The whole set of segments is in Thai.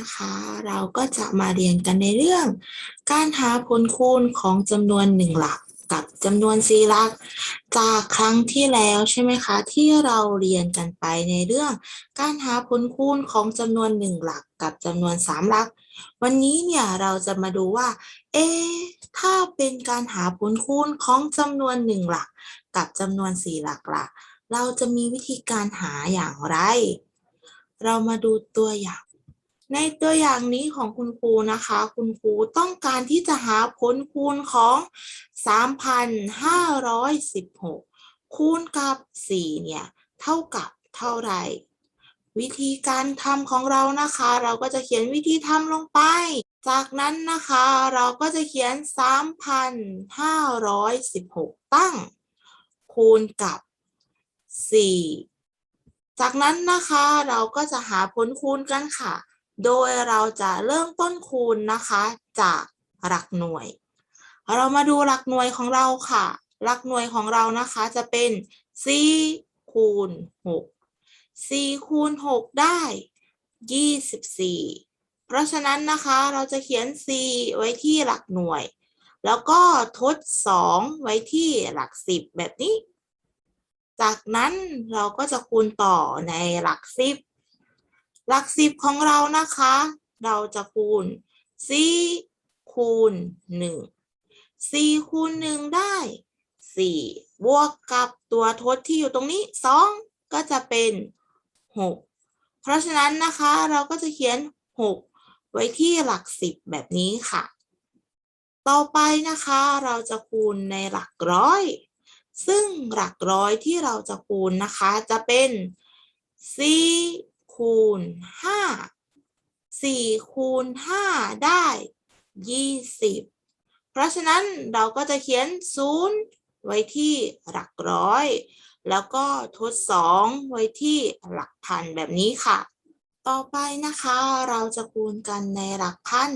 นะคะ เราก็จะมาเรียนกันในเรื่อง การหาผลคูณของจำนวนหนึ่งหลักกับจำนวนสี่หลัก จากครั้งที่แล้วใช่ไหมคะ ที่เราเรียนกันไปในเรื่อง การหาผลคูณของจำนวนหนึ่งหลัก กับจำนวนสามหลัก วันนี้เนี่ยเราจะมาดูว่า เอ ถ้าเป็นการหาผลคูณของจำนวนหนึ่งหลัก กับจำนวนสี่หลักล่ะเราจะมีวิธีการหาอย่างไร เรามาดูตัวอย่าง ในตัวอย่างนี้ของคุณครูนะคะ คุณครูต้องการที่จะหาผลคูณของ 3,516 คูณกับ 4 เนี่ย เท่ากับเท่าไหร่ วิธีการทำของเรานะคะ เราก็จะเขียนวิธีทำลงไป จากนั้นนะคะเราก็จะเขียน 3,516 ตั้ง คูณกับ 4จากนั้นนะคะเราก็จะหาผลคูณกันค่ะ โดยเราจะเริ่มต้นคูณนะคะ จากหลักหน่วย เรามาดูหลักหน่วยของเราค่ะ หลักหน่วยของเรานะคะจะเป็น4คูณ6 4คูณ6ได้ 24 เพราะฉะนั้นนะคะเราจะเขียน4ไว้ที่หลักหน่วย แล้วก็ทด 2 ไว้ที่หลัก 10 แบบนี้ จากนั้นเราก็จะคูณต่อในหลักสิบ หลักสิบของเรานะคะ เราจะคูณสี่คูณหนึ่งสี่คูณหนึ่งได้สี่บวกกับตัวทดที่อยู่ตรงนี้สองก็จะเป็นหกเพราะฉะนั้นนะคะเราก็จะเขียนหกไว้ที่หลักสิบแบบนี้ค่ะ ต่อไปนะคะเราจะคูณในหลักร้อย ซึ่งหลักร้อยที่เราจะคูณนะคะจะเป็น4 คูณ5 4คูณ5ได้20เพราะฉะนั้นเราก็จะเขียน0ไว้ที่หลักร้อย แล้วก็ทด2ไว้ที่หลักพันแบบนี้ค่ะ ต่อไปนะคะเราจะคูณกันในหลักพัน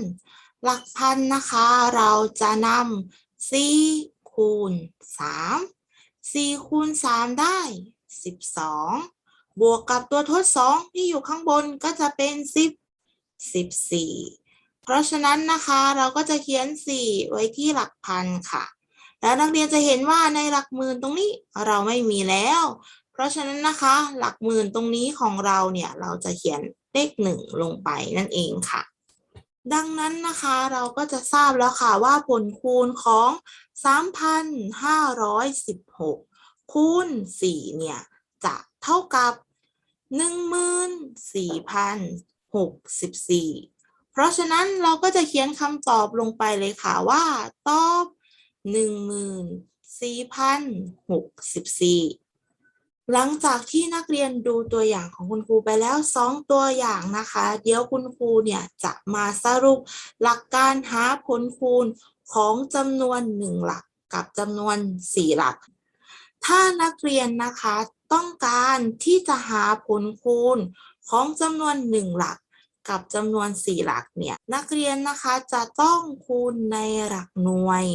หลักพันนะคะเราจะนำ4คูณ3สี่คูณสามได้สิบอง บวกกับตัวทดสองที่อยู่ข้างบนก็จะเป็นสิบสิบสี่เพราะฉะนั้นนะคะเราก็จะเขียนสี่ไว้ที่หลักพันค่ะ แล้วนักเรียนจะเห็นว่าในหลักหมื่นตรงนี้เราไม่มีแล้ว เพราะฉะนั้นนะคะหลักหมื่นตรงนี้ของเราเนี่ยเราจะเขียนเลขหนึ่งลงไปนั่นเองค่ะ ดังนั้นนะคะเราก็จะทราบแล้วค่ะว่าผลคูณของ 3,516 คูณ 4 เนี่ย จะเท่ากับ 14,064เพราะฉะนั้นเราก็จะเขียนคำตอบลงไปเลยค่ะว่า ตอบ14,064หลังจากที่นักเรียนดูตัวอย่างของคุณครูไปแล้วสองตัวอย่างนะคะ เดี๋ยวคุณครูเนี่ยจะมาสรุปหลักการหาผลคูณของจำนวนหนึ่งหลักกับจำนวนสี่หลัก ถ้านักเรียนนะคะต้องการที่จะหาผลคูณของจำนวนหนึ่งหลักกับจำนวนสี่หลักเนี่ยนักเรียนนะคะจะต้องคูณในหลักหน่วย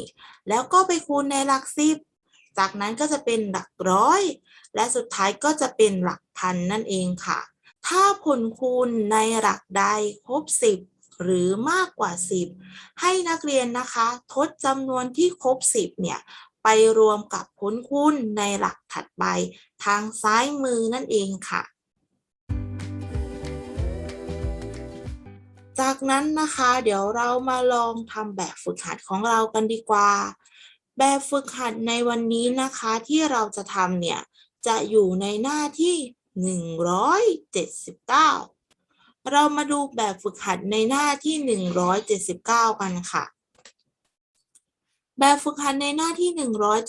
แล้วก็ไปคูณในหลักสิบจากนั้นก็จะเป็นหลักร้อย และสุดท้ายก็จะเป็นหลักพันนั่นเองค่ะ ถ้าผลคูณในหลักใดครบ 10 หรือมากกว่า 10 ให้นักเรียนนะคะ ทดจำนวนที่ครบ 10เนี่ย ไปรวมกับผลคูณในหลักถัดไปทางซ้ายมือนั่นเองค่ะ จากนั้นนะคะ เดี๋ยวเรามาลองทำแบบฝึกหัดของเรากันดีกว่า แบบฝึกหัดในวันนี้นะคะที่เราจะทำเนี่ย จะอยู่ในหน้าที่ 179 เรามาดูแบบฝึกหัดในหน้าที่ 179 กันค่ะ แบบฝึกหัดในหน้าที่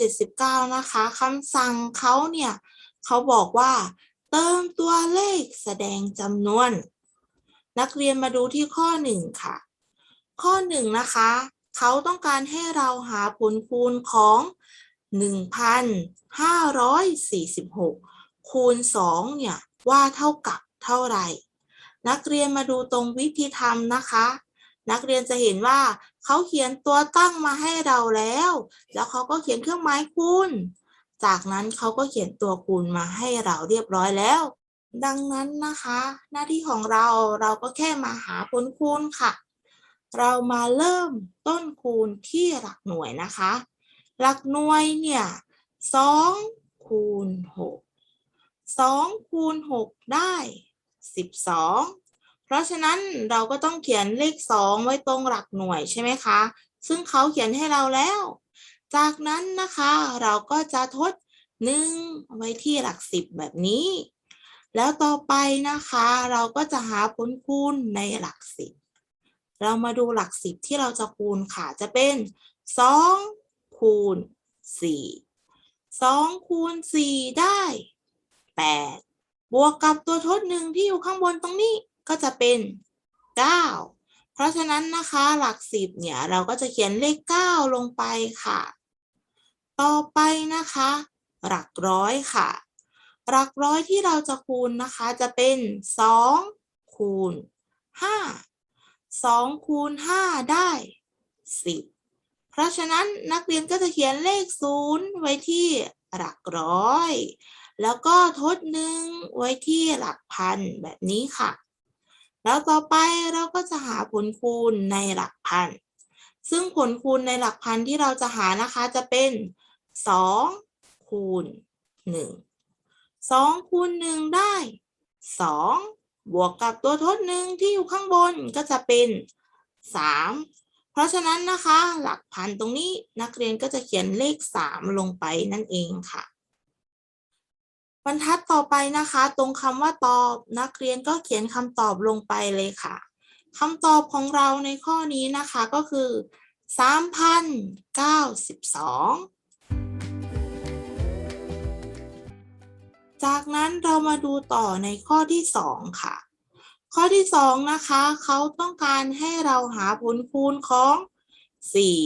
179 นะคะคำสั่งเขาเนี่ยเขาบอกว่าเติมตัวเลขแสดงจำนวน นักเรียนมาดูที่ข้อ 1 ค่ะ ข้อ 1 นะคะ เขาต้องการให้เราหาผลคูณของ 1,546 คูณ 2 เนี่ย ว่าเท่ากับเท่าไหร่ นักเรียนมาดูตรงวิธีทำนะคะ นักเรียนจะเห็นว่า เขาเขียนตัวตั้งมาให้เราแล้ว แล้วเขาก็เขียนเครื่องหมายคูณ จากนั้นเขาก็เขียนตัวคูณมาให้เราเรียบร้อยแล้ว ดังนั้นนะคะ หน้าที่ของเราเราก็แค่มาหาผลคูณค่ะ เรามาเริ่มต้นคูณที่หลักหน่วยนะคะ หลักหน่วยเนี่ยสองคูณหกสองคูณหกได้สิบสอง ราะฉะนั้นเราก็ต้องเขียนเลขสองไว้ตรงหลักหน่วยใช่ไหมคะ ซึ่งเขาเขียนให้เราแล้ว จากนั้นนะคะเราก็จะทดหนึ่งไว้ที่หลักสิบแบบนี้ แล้วต่อไปนะคะเราก็จะหาผลคูณในหลักสิบเรามาดูหลักสิบที่เราจะคูณค่ะ จะเป็นสองคูณสี่สองคูณสี่ได้แปดบวกกับตัวทดหนึ่งที่อยู่ข้างบนตรงนี้ ก็จะเป็นเก้าเพราะฉะนั้นนะคะหลักสิบเนี่ย เราก็จะเขียนเลขเก้าลงไปค่ะ ต่อไปนะคะ หลักร้อยค่ะ หลักร้อยที่เราจะคูณนะคะจะเป็นสองคูณห้าสองคูณห้าได้สิบเพราะฉะนั้นนักเรียนก็จะเขียนเลขศูนย์ไว้ที่หลักร้อย แล้วก็ทดหนึ่งไว้ที่หลักพันแบบนี้ค่ะ แล้วต่อไปเราก็จะหาผลคูณในหลักพัน ซึ่งผลคูณในหลักพันที่เราจะหานะคะจะเป็นสองคูณหนึ่งสองคูณหนึ่งได้สองบวกกับตัวทดหนึ่งที่อยู่ข้างบนก็จะเป็นสามเพราะฉะนั้นนะคะ หลักพันตรงนี้นักเรียนก็จะเขียนเลขสามลงไปนั่นเองค่ะ บรรทัดต่อไปนะคะ ตรงคำว่าตอบนักเรียนก็เขียนคำตอบลงไปเลยค่ะคำตอบของเราในข้อนี้นะคะก็คือสามพันเก้าสิบสองจากนั้นเรามาดูต่อในข้อที่สองค่ะ ข้อที่สองนะคะ เขาต้องการให้เราหาผลคูณของสี่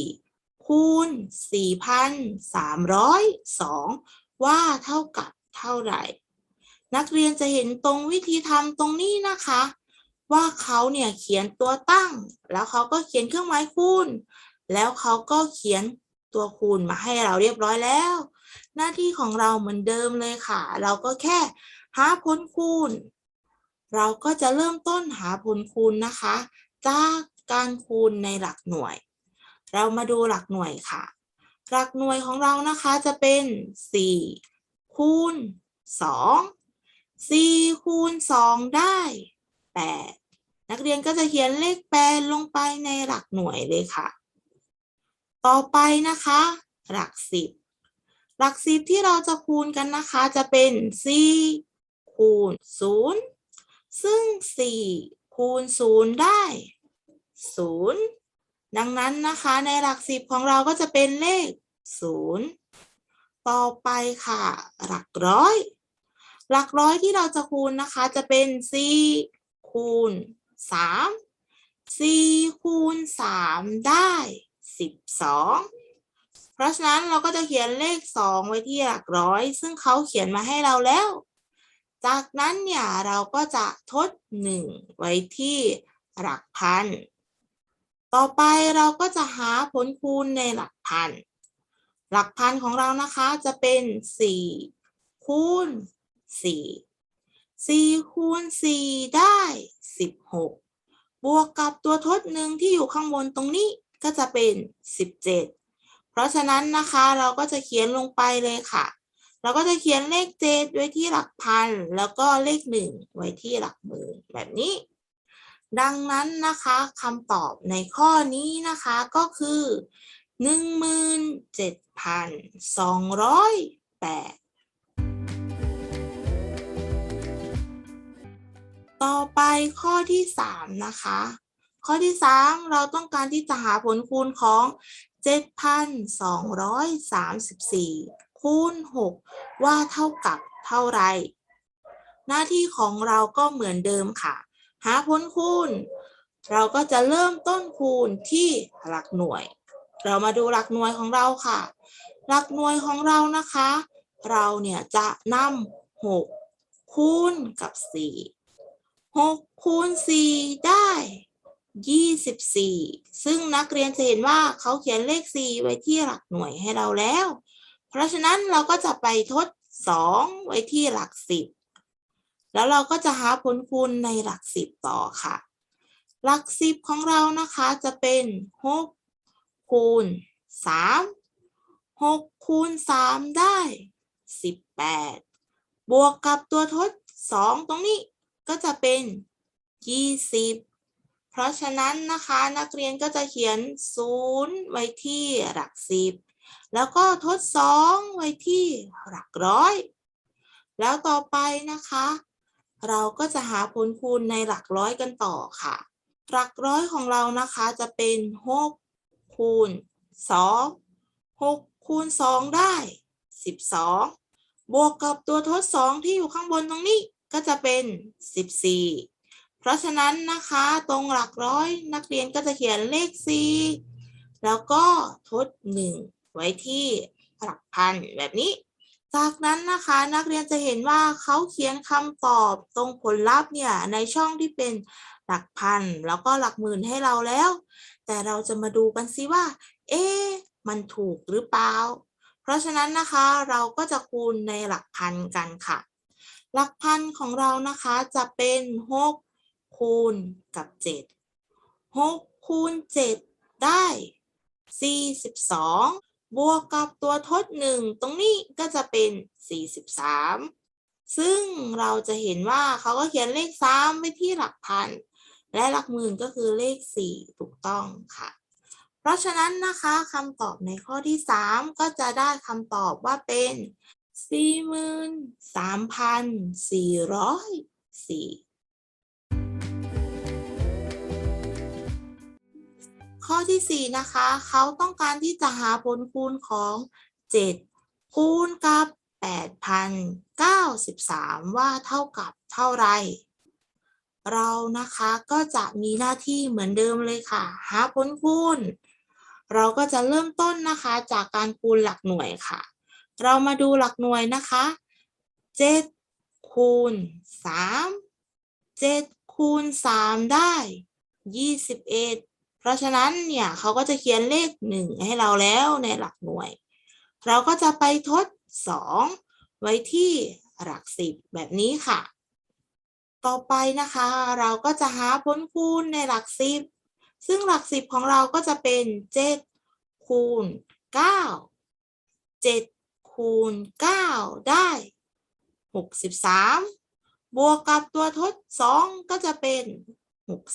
คูณสี่พันสามร้อยสองว่าเท่ากับ เท่าไหร่ นักเรียนจะเห็นตรงวิธีทำตรงนี้นะคะ ว่าเขาเนี่ยเขียนตัวตั้ง แล้วเขาก็เขียนเครื่องหมายคูณ แล้วเขาก็เขียนตัวคูณมาให้เราเรียบร้อยแล้ว หน้าที่ของเราเหมือนเดิมเลยค่ะ เราก็แค่หาผลคูณ เราก็จะเริ่มต้นหาผลคูณนะคะ จากการคูณในหลักหน่วย เรามาดูหลักหน่วยค่ะ หลักหน่วยของเรานะคะจะเป็น4 คูณ2 4คูณ2ได้8นักเรียนก็จะเขียนเลข8ลงไปในหลักหน่วยเลยค่ะ ต่อไปนะคะ หลัก10หลัก10ที่เราจะคูณกันนะคะจะเป็น4คูณ0ซึ่ง4คูณ0ได้0ดังนั้นนะคะในหลัก10ของเราก็จะเป็นเลข0 ต่อไปค่ะ หลักร้อย หลักร้อยที่เราจะคูณนะคะ จะเป็น 4 คูณ 3 4 คูณ 3 ได้ 12 เพราะฉะนั้นเราก็จะเขียนเลข 2 ไว้ที่หลักร้อย ซึ่งเขาเขียนมาให้เราแล้ว จากนั้นเนี่ยเราก็จะทด 1 ไว้ที่หลักพัน ต่อไปเราก็จะหาผลคูณในหลักพัน หลักพันของเรานะคะจะเป็น4คูณ4 4คูณ4ได้16บวกกับตัวทดหนึ่งที่อยู่ข้างบนตรงนี้ก็จะเป็น17เพราะฉะนั้นนะคะเราก็จะเขียนลงไปเลยค่ะ เราก็จะเขียนเลขเจ็ดไว้ที่หลักพัน แล้วก็เลขหนึ่งไว้ที่หลักหมื่นแบบนี้ ดังนั้นนะคะคำตอบในข้อนี้นะคะก็คือหนึ่งหมื่นเจ็ด พันสองร้อยแปดต่อไปข้อที่สามนะคะ ข้อที่สามเราต้องการที่จะหาผลคูณของ 7,234 คูณ 6 ว่าเท่ากับเท่าไร หน้าที่ของเราก็เหมือนเดิมค่ะ หาผลคูณ เราก็จะเริ่มต้นคูณที่หลักหน่วย เรามาดูหลักหน่วยของเราค่ะ หลักหน่วยของเรานะคะ เราเนี่ยจะนำ6คูณกับ4 6คูณ4ได้24ซึ่งนักเรียนจะเห็นว่าเขาเขียนเลข4ไว้ที่หลักหน่วยให้เราแล้ว เพราะฉะนั้นเราก็จะไปทด2ไว้ที่หลัก10แล้วเราก็จะหาผลคูณในหลักสิบต่อค่ะ หลักสิบของเรานะคะจะเป็นหก คูณสามหกคูณสามได้สิบแปดบวกกับตัวทดสองตรงนี้ก็จะเป็นยี่สิบเพราะฉะนั้นนะคะนักเรียนก็จะเขียนศูนย์ไว้ที่หลักสิบแล้วก็ทดสองไว้ที่หลักร้อย แล้วต่อไปนะคะ เราก็จะหาผลคูณในหลักร้อยกันต่อค่ะ หลักร้อยของเรานะคะจะเป็นหก คูณสองหกคูณสองได้สิบสองบวกกับตัวทดสองที่อยู่ข้างบนตรงนี้ก็จะเป็นสิบสี่เพราะฉะนั้นนะคะตรงหลักร้อยนักเรียนก็จะเขียนเลขสี่แล้วก็ทดหนึ่งไว้ที่หลักพันแบบนี้ จากนั้นนะคะนักเรียนจะเห็นว่าเขาเขียนคำตอบตรงผลลัพธ์เนี่ยในช่องที่เป็นหลักพันแล้วก็หลักหมื่นให้เราแล้ว แต่เราจะมาดูกันสิว่า เอ๊มันถูกหรือเปล่า เพราะฉะนั้นนะคะเราก็จะคูณในหลักพันกันค่ะ หลักพันของเรานะคะจะเป็น 6 คูณกับ 7 6 คูณ 7 ได้ 42 บวกกับตัวทด 1 ตรงนี้ก็จะเป็น 43 ซึ่งเราจะเห็นว่าเขาก็เขียนเลข 3 ไว้ที่หลักพัน และหลักหมื่นก็คือเลข 4 ถูกต้องค่ะ เพราะฉะนั้นนะคะคำตอบในข้อที่ 3 ก็จะได้คำตอบว่าเป็น 43,404 ข้อที่ 4 นะคะ เขาต้องการที่จะหาผลคูณของ 7 คูณกับ 8,093 ว่าเท่ากับเท่าไหร่ เรานะคะก็จะมีหน้าที่เหมือนเดิมเลยค่ะ หาผลคูณ เราก็จะเริ่มต้นนะคะจากการคูณหลักหน่วยค่ะ เรามาดูหลักหน่วยนะคะ7คูณ3 7คูณ3ได้ 21 เพราะฉะนั้นเนี่ยเขาก็จะเขียนเลข 1 ให้เราแล้วในหลักหน่วย เราก็จะไปทด 2 ไว้ที่หลักสิบแบบนี้ค่ะ ต่อไปนะคะเราก็จะหาผลคูณในหลักสิบซึ่งหลักสิบของเราก็จะเป็น 7 คูณ 9 7 คูณ 9 ได้ 63 บวกกับตัวทด 2 ก็จะเป็น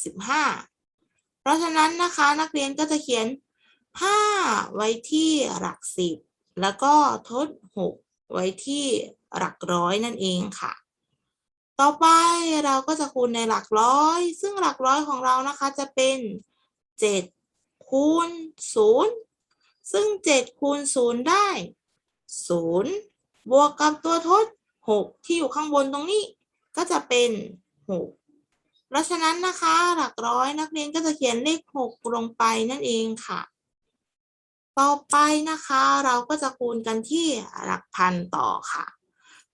65 เพราะฉะนั้นนะคะนักเรียนก็จะเขียน 5 ไว้ที่หลักสิบแล้วก็ทด 6 ไว้ที่หลักร้อยนั่นเองค่ะ ต่อไปเราก็จะคูณในหลักร้อย ซึ่งหลักร้อยของเรานะคะจะเป็น 7 คูณ 0 ซึ่ง 7 คูณ 0 ได้ 0 บวกกับตัวทด 6 ที่อยู่ข้างบนตรงนี้ ก็จะเป็น 6 เพราะฉะนั้นนะคะหลักร้อยนักเรียนก็จะเขียนเลข 6 ลงไปนั่นเองค่ะ ต่อไปนะคะเราก็จะคูณกันที่หลักพันต่อค่ะ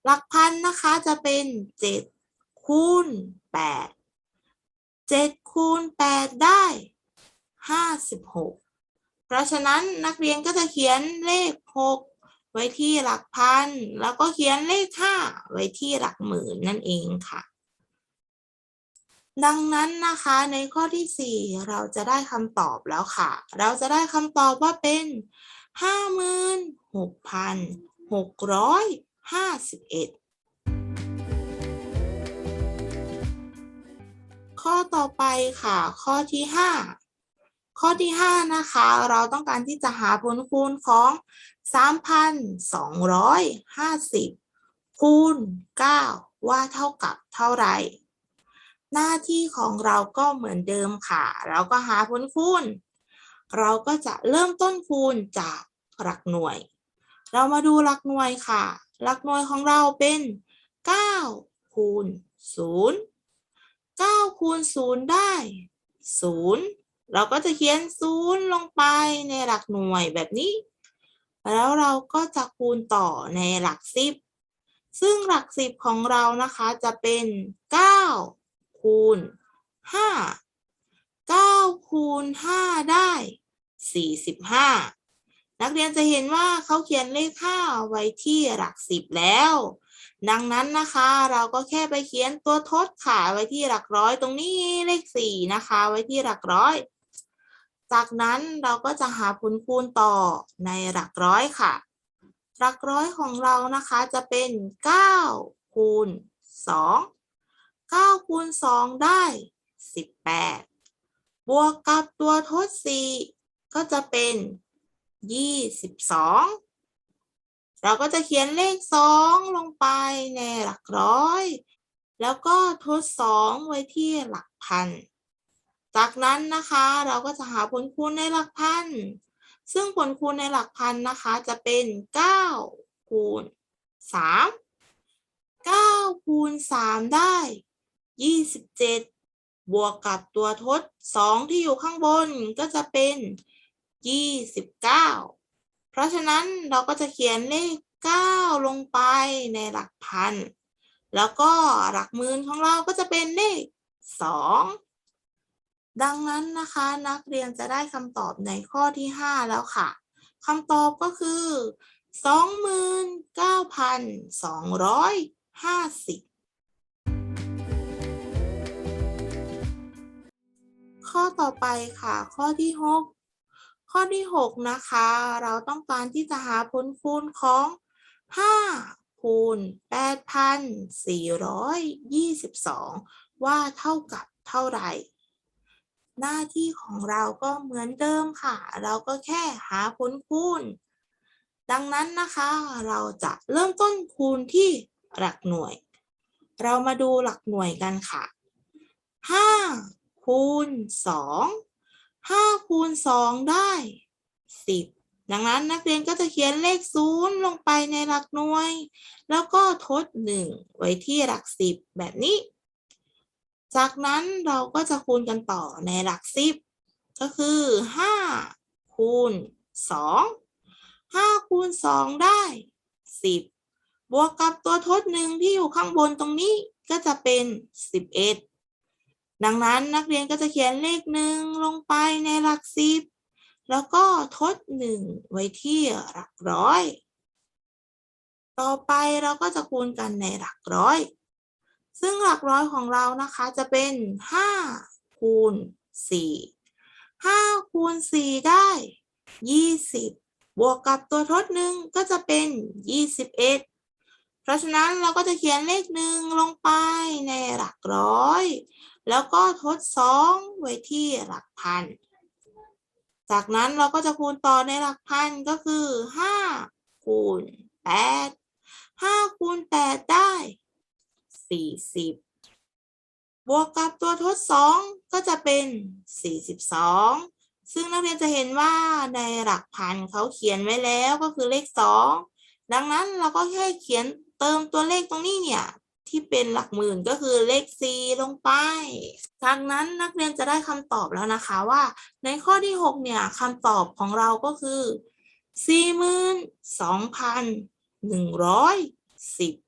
หลักพันนะคะจะเป็น 7 คูณ8 7คูณ8ได้56เพราะฉะนั้นนักเรียนก็จะเขียนเลข6ไว้ที่หลักพัน แล้วก็เขียนเลข5ไว้ที่หลักหมื่นนั่นเองค่ะ ดังนั้นนะคะในข้อที่ 4 เราจะได้คำตอบแล้วค่ะ เราจะได้คำตอบว่าเป็น 56,651 ข้อต่อไปค่ะ ข้อที่ 5 ข้อที่ 5 นะคะ เราต้องการที่จะหาผลคูณของ 3,250 คูณ 9 ว่าเท่ากับเท่าไหร่ หน้าที่ของเราก็เหมือนเดิมค่ะ เราก็หาผลคูณ เราก็จะเริ่มต้นคูณจากหลักหน่วย เรามาดูหลักหน่วยค่ะ หลักหน่วยของเราเป็น 9 คูณ 0 9คูณ0ได้ 0 เราก็จะเขียน 0 ลงไปในหลักหน่วยแบบนี้ แล้วเราก็จะคูณต่อในหลักสิบซึ่งหลักสิบของเรานะคะจะเป็น 9 คูณ 5 9 คูณ 5 ได้ 45 นักเรียนจะเห็นว่าเขาเขียนเลข 5 ไว้ที่หลักสิบแล้ว ดังนั้นนะคะเราก็แค่ไปเขียนตัวทดค่ะไว้ที่หลักร้อยตรงนี้เลขสี่นะคะ ไว้ที่หลักร้อย จากนั้นเราก็จะหาผลคูณต่อในหลักร้อยค่ะ หลักร้อยของเรานะคะจะเป็น9คูณ2 9คูณ2ได้ 18 บวกกับตัวทด4ก็จะเป็น 22 เราก็จะเขียนเลข 2 ลงไปในหลักร้อย แล้วก็ทด 2 ไว้ที่หลักพัน จากนั้นนะคะเราก็จะหาผลคูณในหลักพัน ซึ่งผลคูณในหลักพันนะคะจะเป็น 9 คูณ 3 9 คูณ 3 ได้ 27 บวกกับตัวทด 2 ที่อยู่ข้างบนก็จะเป็น 29เพ ราะฉะนั้นเราก็จะเขียนเลข 9 ลงไปในหลักพัน แล้วก็หลักหมื่นของเราก็จะเป็นเลข 2 ดังนั้นนะคะนักเรียนจะได้คำตอบในข้อที่ 5 แล้วค่ะคำตอบก็คือ 29,250 ข้อต่อไปค่ะข้อที่ 6 ข้อที่ 6 นะคะ เราต้องการที่จะหาผลคูณของ 5 คูณ 8,422 ว่าเท่ากับเท่าไหร่ หน้าที่ของเราก็เหมือนเดิมค่ะ เราก็แค่หาผลคูณ ดังนั้นนะคะ เราจะเริ่มต้นคูณที่หลักหน่วย เรามาดูหลักหน่วยกันค่ะ 5 คูณ 2 5คูณ2ได้ 10 ดังนั้นนักเรียนก็จะเขียนเลข 0 ลงไปในหลักหน่วย แล้วก็ทด 1 ไว้ที่หลัก 10 แบบนี้ จากนั้นเราก็จะคูณกันต่อในหลัก 10 ก็คือ 5 คูณ 2 5 คูณ 2 ได้ 10 บวกกับตัวทดหนึ่งที่อยู่ข้างบนตรงนี้ก็จะเป็น 11 ดังนั้นนักเรียนก็จะเขียนเลขหนึ่งลงไปในหลัก10แล้วก็ทด1ไว้ที่หลักร้อย ต่อไปเราก็จะคูณกันในหลักร้อย ซึ่งหลักร้อยของเรานะคะจะเป็น5คูณ4 5คูณ4ได้20บวกกับตัวทดหนึ่งก็จะเป็น21เพราะฉะนั้นเราก็จะเขียนเลขหนึ่งลงไปในหลักร้อย แล้วก็ทด2ไว้ที่หลักพัน จากนั้นเราก็จะคูณต่อในหลักพันก็คือ5คูณ8 5คูณ8ได้40บวกกับตัวทด2ก็จะเป็น42ซึ่งนักเรียนจะเห็นว่าในหลักพันเขาเขียนไว้แล้วก็คือเลข2ดังนั้นเราก็แค่เขียนเติมตัวเลขตรงนี้เนี่ย ที่เป็นหลักหมื่นก็คือเลข4ลงไป จากนั้นนักเรียนจะได้คำตอบแล้วนะคะว่า ในข้อที่ 6 เนี่ยคำตอบของเราก็คือ 42,110